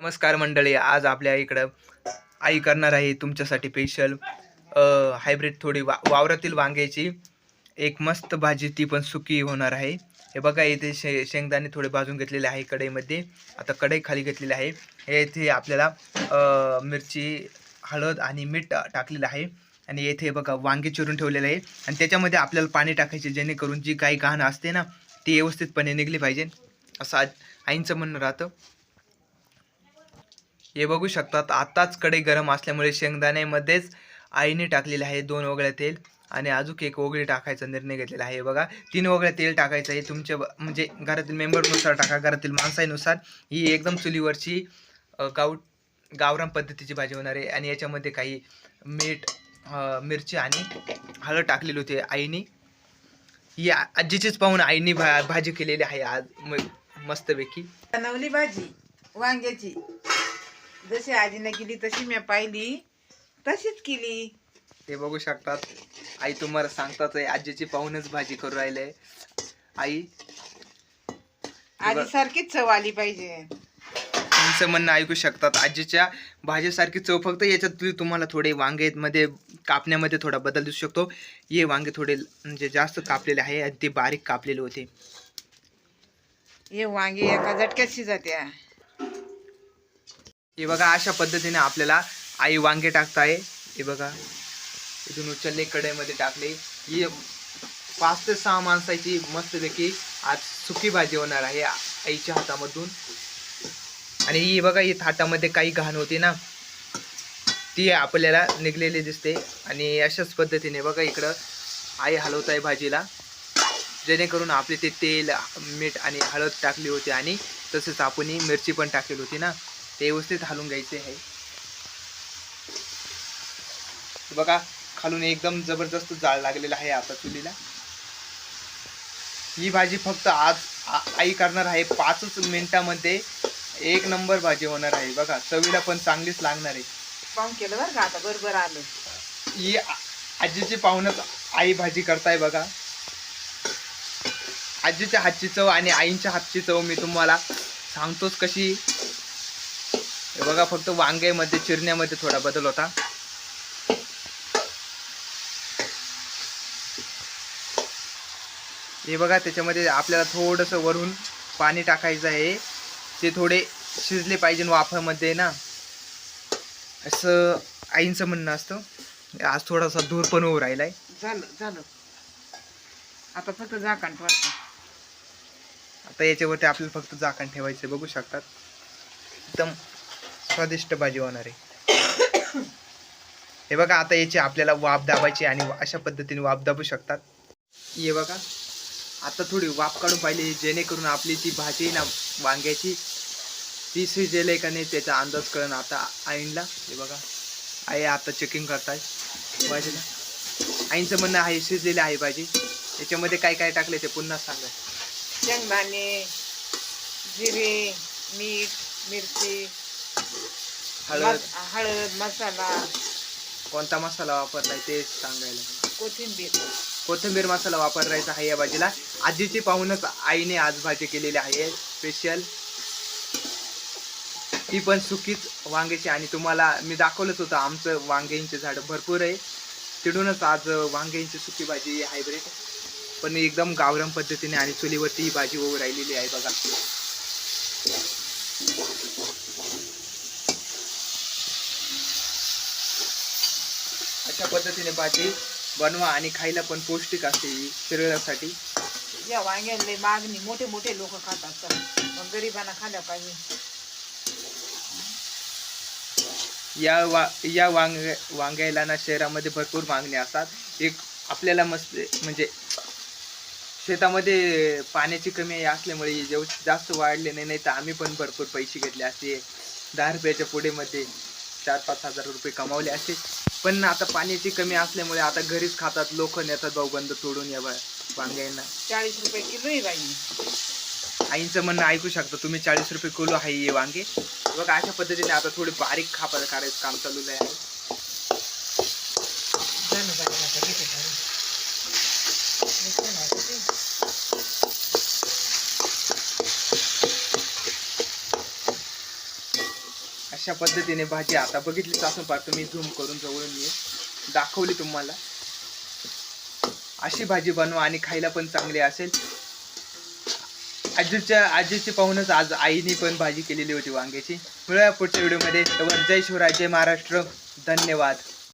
नमस्कार मंडळी आज आपल्या इकडं आई करणार आहे तुमच्यासाठी स्पेशल हायब्रिड थोडी वा वावरातील वांग्याची एक मस्त भाजी ती पण सुकी होणार आहे. हे बघा इथे शे शेंगदाणे थोडे भाजून घेतलेले आहे कढईमध्ये. आता कढई खाली घेतलेली आहे. हे इथे आपल्याला मिरची हळद आणि मीठ टाकलेलं आहे. आणि येथे बघा वांगे चिरून ठेवलेले आहे. आणि त्याच्यामध्ये आपल्याला पाणी टाकायचे जेणेकरून जी काही घाण असते ना ती व्यवस्थितपणे निघली पाहिजे. असं आईंचं म्हणणं राहतं. हे बघू शकतात. आत्ताच कढई गरम असल्यामुळे शेंगदाण्यामध्येच आईने टाकलेले आहे दोन वगळ्या तेल आणि अजून एक ओगळी टाकायचा निर्णय घेतलेला आहे. बघा तीन वगळ्या तेल टाकायचं आहे. तुमच्या ब- म्हणजे घरातील मेंबरनुसार टाका. घरातील माणसानुसार ही एकदम चुलीवरची गाव गावरान पद्धतीची भाजी होणार आहे. आणि याच्यामध्ये काही मीठ मिरची आणि हळद टाकलेली होती आईने. ही आजीचीच पाहून आईने भा भाजी केलेली आहे आज. मस्तपैकी. बनवली भाजी वांग्याची. जशी आजीने केली तशी मी पाहिली. तशीच केली. ते बघू शकतात. आई तुम्हाला सांगतात आजीची पाहूनच भाजी करू राहिले. आई आजी सारखीच चव आली पाहिजे. तुमचं म्हणणं ऐकू शकतात. आजीच्या भाजीसारखी चव फक्त याच्यात तुम्हाला थोडे वांगे मध्ये कापण्यामध्ये थोडा बदल दिसू शकतो. हे वांगे थोडे म्हणजे जास्त कापलेले आहे आणि ते बारीक कापलेले होते. हे वांगे एका झटक्यात शिजत्या. हे बघा अशा पद्धतीने आपल्याला आई वांगे टाकताय हे बघा इथून उचलले कढईमध्ये टाकले. ही पाच ते सहा माणसाची मस्तपैकी आज सुकी भाजी होणार आहे आईच्या हातामधून. आणि ही बघा ही थाटामध्ये काही घाण होती ना ती आपल्याला निघलेली दिसते. आणि अशाच पद्धतीने बघा इकडं आई हलवत आहे भाजीला. जेणेकरून आपले ते तेल मीठ आणि हळद टाकली होती आणि तसेच आपण ही मिरची पण टाकलेली होती ना. ते व्यवस्थित हलवून घ्यायचे आहे. बघा खालून एकदम जबरदस्त जाळ लागलेला आहे आता चुलीला. ही भाजी फक्त आज आई करणार आहे. पाचच मिनिटामध्ये एक नंबर भाजी होणार आहे. बघा चवीला पण चांगलीच लागणार आहे. पाहून केलं बरं का? आता बरोबर आलं. ही आजीची पाहूनच आई भाजी करताय बघा. आजीच्या हातची चव आणि आईंच्या हातची चव मी तुम्हाला सांगतोच कशी हे बघा फक्त वांग्यामध्ये चिरण्यामध्ये थोडा बदल होता. हे बघा त्याच्यामध्ये आपल्याला थोडंसं वरून पाणी टाकायचं आहे. ते थोडे शिजले पाहिजे वाफामध्ये ना. असं आईंचं म्हणणं असतं. आज थोडासा धूर पण होऊ राहिलाय. झालं झालं. आता फक्त झाकण ठेवायचं. आता याच्यावरती आपल्याला फक्त झाकण ठेवायचे बघू शकतात. एकदम स्वादिष्ट भाजी होणार. आहे हे बघा आता याची आपल्याला वाफ दाबायची आणि अशा पद्धतीने वाफ दाबू शकतात. हे बघा आता थोडी वाफ काढून पाहिली जेणेकरून आपली ती भाजी ना वांग्याची ती शिजेल आहे का नाही त्याचा अंदाज कळण आता आईनला हे बघा आई आता चेकिंग करताय. भाजीला. आईंचं म्हणणं आहे शिजलेली आहे भाजी. याच्यामध्ये काय काय टाकले ते पुन्हा सांगा. शेंगदाणे जिरे मीठ मिरची हळद. मस- हळद मसाला. कोणता मसाला वापरलाय ते सांगायला. कोथिंबीर. कोथिंबीर मसाला वापरायचा आहे या भाजीला आजीची पाहूनच आईने आज भाजी केलेली आहे. स्पेशल ती पण सुकीच वांग्याची आणि तुम्हाला मी दाखवलंच होतं आमचं वांग्यांचे झाड भरपूर आहे. तिडूनच आज वांग्यांची सुकी भाजी हायब्रिड पण एकदम गावरान पद्धतीने आणि चुलीवरती ही भाजी होऊ राहिलेली आहे बघा. अशा पद्धतीने भाजी बनवा आणि खायला पण पौष्टिक असते ही शरीरासाठी. या वांग्याला मागणी मोठे मोठे लोक खातात तर मग गरिबांना खाल्या पाहिजे. या वा या वांग वांग्याला ना शहरामध्ये भरपूर मागणी असतात. एक आपल्याला मस्त म्हणजे शेतामध्ये पाण्याची कमी असल्यामुळे जेव जास्त वाढले नाही नाही तर आम्ही पण भरपूर पैसे घेतले असते. दहा रुपयाच्या पुढेमध्ये चार पाच हजार रुपये कमावले असते. पण आता पाण्याची कमी असल्यामुळे आता घरीच खातात लोक नेतात भाऊबंद तोडून या बा- वांग्यांना. चाळीस रुपये किलो आहे बाई. आईंचं म्हणणं ऐकू शकता तुम्ही चाळीस रुपये किलो आहे हे वांगे. बघा अशा पद्धतीने आता थोडी बारीक खापा करायचं काम चालू आहे झालं बाई आता घेते काढून. नुसतं नाही का ते? अशा पद्धतीने भाजी आता बघितलीच असं पार तुम्ही झूम करून जवळून मी दाखवली तुम्हाला. अशी भाजी बनवा आणि खायला पण चांगली असेल. आजीच्या आजीची पाहूनच आज आईने पण भाजी केलेली होती वांग्याची. मिळूया पुढच्या व्हिडिओमध्ये. जय शिवराय जय महाराष्ट्र. धन्यवाद.